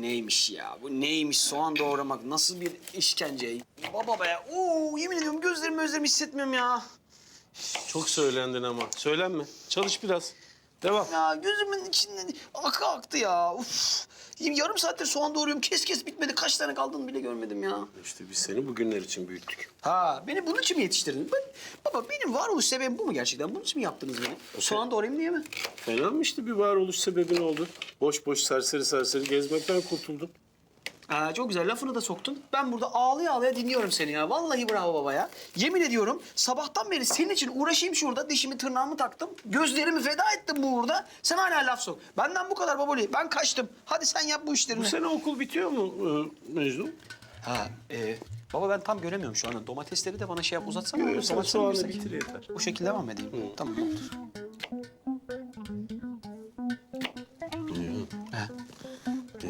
neymiş ya? Bu neymiş? Soğan doğramak nasıl bir işkence? Baba be. Oo, yemin ediyorum gözlerimi gözlerimi hissetmiyorum ya. Çok söylendin ama. Söylenme. Çalış biraz. Devam. Ya gözümün içinden akı aktı ya. Uf. Yarım saattir soğan doğruyorum. Kes kes bitmedi. Kaç tane kaldığını bile görmedim ya. İşte biz seni bugünler için büyüttük. Ha, beni bunun için mi yetiştirdin? Ben, baba benim varoluş sebebim bu mu gerçekten? Bunun için mi yaptınız beni? Soğan doğrayayım diye mi? Fena mı işte bir varoluş sebebin oldu? Boş boş serseri serseri gezmekten kurtuldun. Ha, çok güzel lafını da soktun. Ben burada ağlaya ağlaya dinliyorum seni ya. Vallahi bravo baba ya. Yemin ediyorum sabahtan beri senin için uğraşayım şurada. Dişimi tırnağımı taktım. Gözlerimi feda ettim bu uğurda. Sen hala laf sok. Benden bu kadar baboli. Ben kaçtım. Hadi sen yap bu işlerini. Bu sene okul bitiyor mu e, Mecnun? Ha, e, baba ben tam göremiyorum şu anda. Domatesleri de bana şey yap uzatsana. Domatesleri bitir yeter. Bu şekilde devam edeyim. Tamam oldu.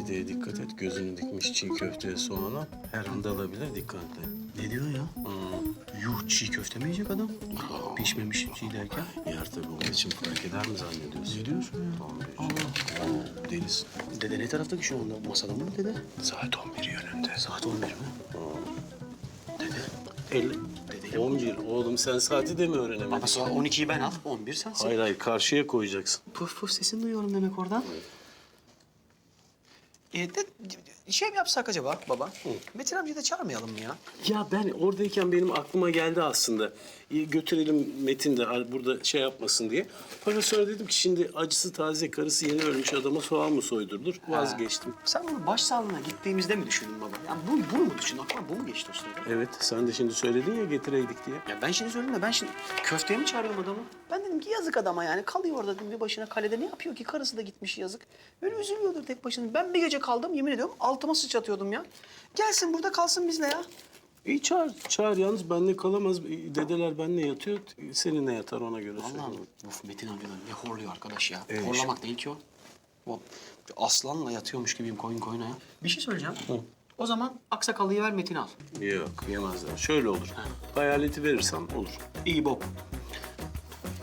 Dedeye dikkat et. Gözünü dikmiş çiğ köfteye soğana. Her anda alabilir dikkatli. Ne diyor ya? Yuh çiğ köfte mi yiyecek adam? Pişmemiş çiğ derken. Yer tabii onun için fark eder mi zannediyorsun? Ne diyorsun ya? Tamam Oo, Deniz. Dede ne taraftaki şu anda? Masada mı dede? Saat 11 yönünde. Saat 11 mi? Dede. 50. 11. Oğlum sen saati de mi öğrenemedin? Baba saat 12'yi ben al, 11 sen. Hayır hayır karşıya koyacaksın. Puf puf sesini duyuyorum demek oradan. E, de, şey mi yapsak acaba baba? Metin amcayı da çağırmayalım mı ya? Ya ben oradayken benim aklıma geldi aslında. Götürelim Metin de burada şey yapmasın diye. Fakat sonra dedim ki şimdi acısı taze, karısı yeni ölmüş adama soğan mı soydurdur? Vazgeçtim. Sen bunu başsağlığına gittiğimizde mi düşündün baba? Yani bu, bunu mu düşündün? Aklına bu mu geçti o sırada? Evet, sen de şimdi söyledin ya getireydik diye. Ya ben şimdi söyledim de ben şimdi köfteye mi çağırıyorum adamı? Ben dedim ki yazık adama yani kalıyor orada dedim bir başına kalede ne yapıyor ki? Karısı da gitmiş yazık. Böyle üzülüyordur tek başına. Ben bir gece kaldım yemin ediyorum altıma sıçratıyordum ya. Gelsin burada kalsın bizle ya. İyi çağır, çağır. Yalnız benle kalamaz. Dedeler benle yatıyor, seninle yatar ona göre. Allah'ım bu Metin amcadan ne horluyor arkadaş ya. Evet. Horlamak değil ki o. O aslanla yatıyormuş gibiyim koyun koyuna ya. Bir şey söyleyeceğim. O zaman aksakallıyı ver Metin'i al. Yok, yemezler. Şöyle olur. Hayaleti verirsem olur. İyi bok.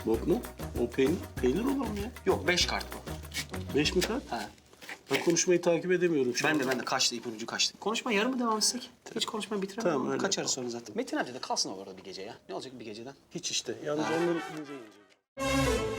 Bok mu? O peynir, peynir olan mı ya? Yok beş kart bu. Beş mi kart? He. Ben konuşmayı takip edemiyorum şu Ben de ben de kaçtı ipin ucu kaçtı. Konuşma yarım mı devam etsek? Hiç konuşmayı bitiremedim. Tamam, öyle. Kaçarız sonra zaten. Metin amca da kalsın orada bir gece ya. Ne olacak bir geceden? Hiç işte. Yalnız onları ince ince.